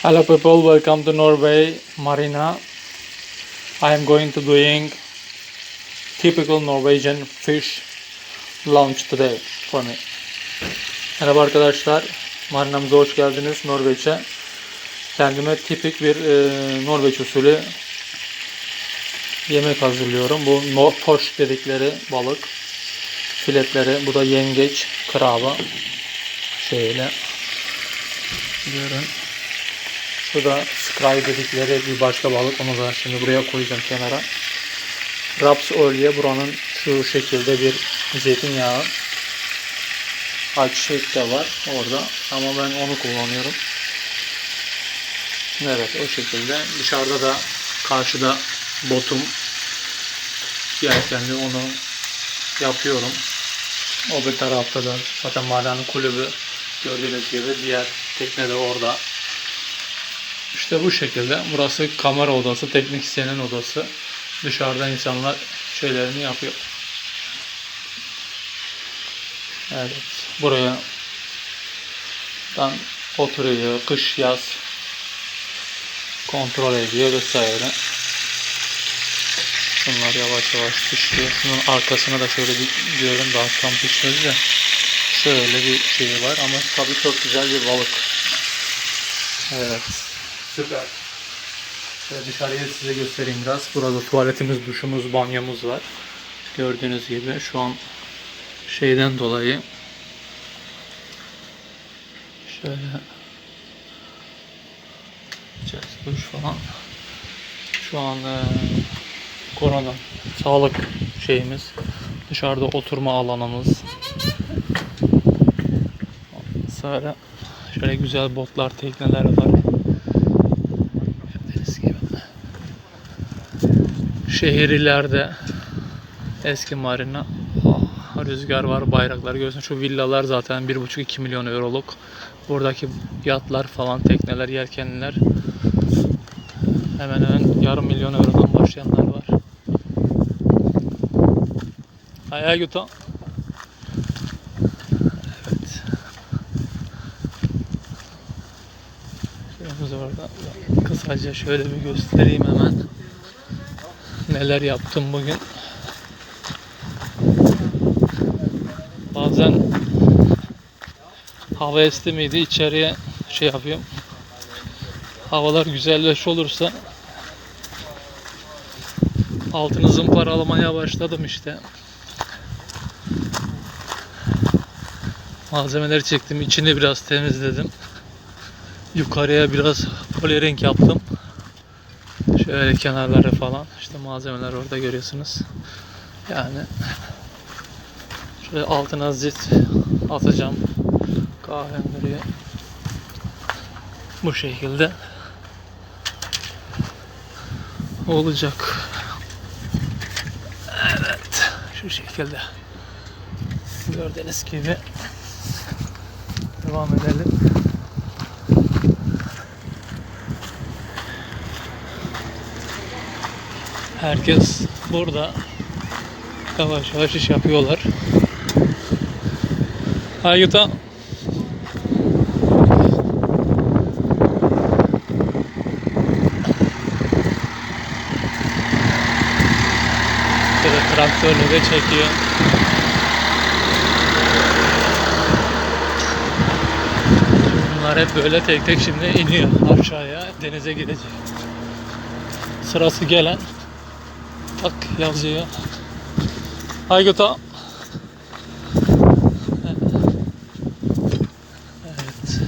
Hello people, welcome to Norway Marina. I am going to doing typical Norwegian fish lunch today for me. Merhaba arkadaşlar, marinamıza hoş geldiniz Norveç'e. Kendime tipik bir e, Norveç usulü yemek hazırlıyorum. Bu no toş dedikleri balık filetleri, bu da yengeç, krava. Şöyle görün. Şu da sky dedikleri bir başka balık. Onu da şimdi buraya koyacağım kenara. Raps oil'ye buranın şu şekilde bir zeytinyağı ayçiçek de var orada. Ama ben onu kullanıyorum. Evet o şekilde. Dışarıda da karşıda botum yelkenli onu yapıyorum. O bir tarafta da zaten mahallenin kulübü gördüğünüz gibi diğer tekne de orada. İşte bu şekilde. Burası kamera odası, teknisyenin odası. Dışarıda insanlar şeylerini yapıyor. Evet. Buraya dan oturuyor. Kış yaz kontrol ediyor vesaire. Bunlar yavaş yavaş pişiyor. Şunun arkasına da şöyle bir diyorum daha tam pişmedi de şöyle bir şey var ama tabii çok güzel bir balık. Evet. Süper. Şöyle dışarıya size göstereyim biraz. Burada tuvaletimiz, duşumuz, banyomuz var. Gördüğünüz gibi şu an şeyden dolayı şöyle duş falan. Şu an eee, korona sağlık şeyimiz. Dışarıda oturma alanımız. Sonra şöyle güzel botlar, tekneler var. Gördüğünüz gibi. Şehirlerde eski marina Ah, rüzgar var, bayraklar görüyorsun. Şu villalar zaten 1,5-2 milyon euroluk. Buradaki yatlar falan, tekneler, yelkenliler hemen hemen yarım milyon eurodan başlayanlar var. Ayağa götü. Evet. Orada. Kısaca şöyle bir göstereyim hemen. Neler yaptım bugün. Bazen hava esti miydi içeriye şey yapıyorum. Havalar güzelleş olursa altını zımparalamaya başladım işte. Malzemeleri çektim. içini biraz temizledim. Yukarıya biraz polirenk yaptım. Şöyle kenarları falan. İşte malzemeler orada görüyorsunuz. Yani şöyle altına zit atacağım. Kahvem duruyor. Bu şekilde olacak. Evet. Şu şekilde. Gördüğünüz gibi devam edelim. Herkes burada yavaş yavaş iş yapıyorlar. Şöyle traktörle de çekiyor. Bunlar hep böyle tek tek şimdi iniyor aşağıya denize gidecek. Sırası gelen tak yazıyor. Aygıta. Evet.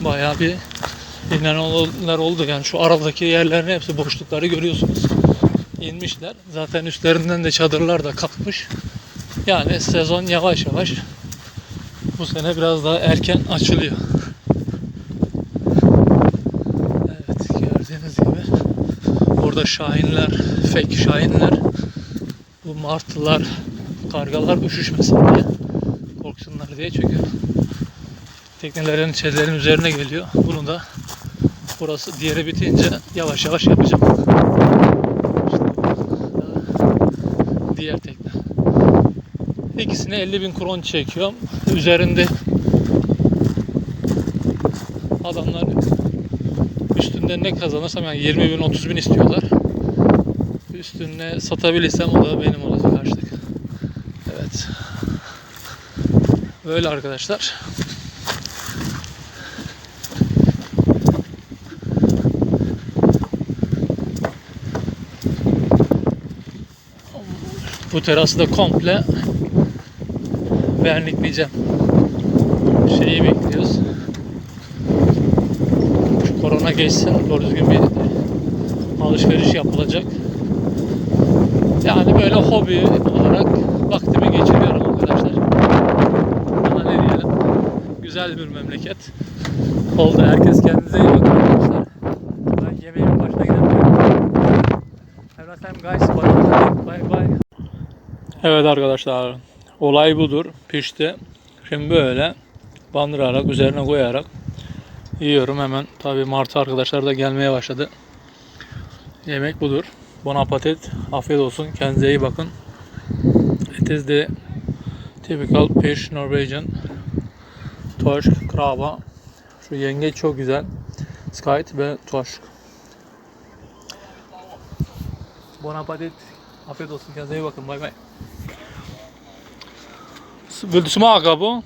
Bayağı bir inananlar oldu yani şu aradaki yerlerin hepsi boşlukları görüyorsunuz inmişler. Zaten üstlerinden de çadırlar da kalkmış. Yani sezon yavaş yavaş bu sene biraz daha erken açılıyor. Evet gördüğünüz gibi burada şahinler, fake şahinler bu martılar, kargalar üşüşmesin diye korksunlar diye çünkü teknelerin çadırların üzerine geliyor. Bunu da burası diğeri bitince yavaş yavaş yapacağım. diğer tekne. İkisine 50 bin kron çekiyorum. Üzerinde adamlar üstünde ne kazanırsam yani 20 bin 30 bin istiyorlar. Üstüne satabilirsem o da benim olacak harçlık. Evet. Böyle arkadaşlar. Bu terası da komple vernikleyeceğim. Şeyi bekliyoruz. Korona geçsin. Doğru düzgün bir alışveriş yapılacak. Yani böyle hobi olarak vaktimi geçiriyorum arkadaşlar. Ama ne diyelim. Güzel bir memleket. Oldu. Herkes kendinize iyi bakın arkadaşlar. Ben yemeğimin başına time guys. Bye. bye. Evet arkadaşlar. Olay budur. Pişti. Şimdi böyle bandırarak üzerine koyarak yiyorum hemen. Tabi Martı arkadaşlar da gelmeye başladı. Yemek budur. Bon appetit. Afiyet olsun. Kendinize iyi bakın. It is the typical fish Norwegian. Torsk, kraba. Şu yengeç çok güzel. Skite ve torsk. Bon appetit. Afiyet olsun. Kendinize iyi bakın. Bay bay. Vill du smaka på?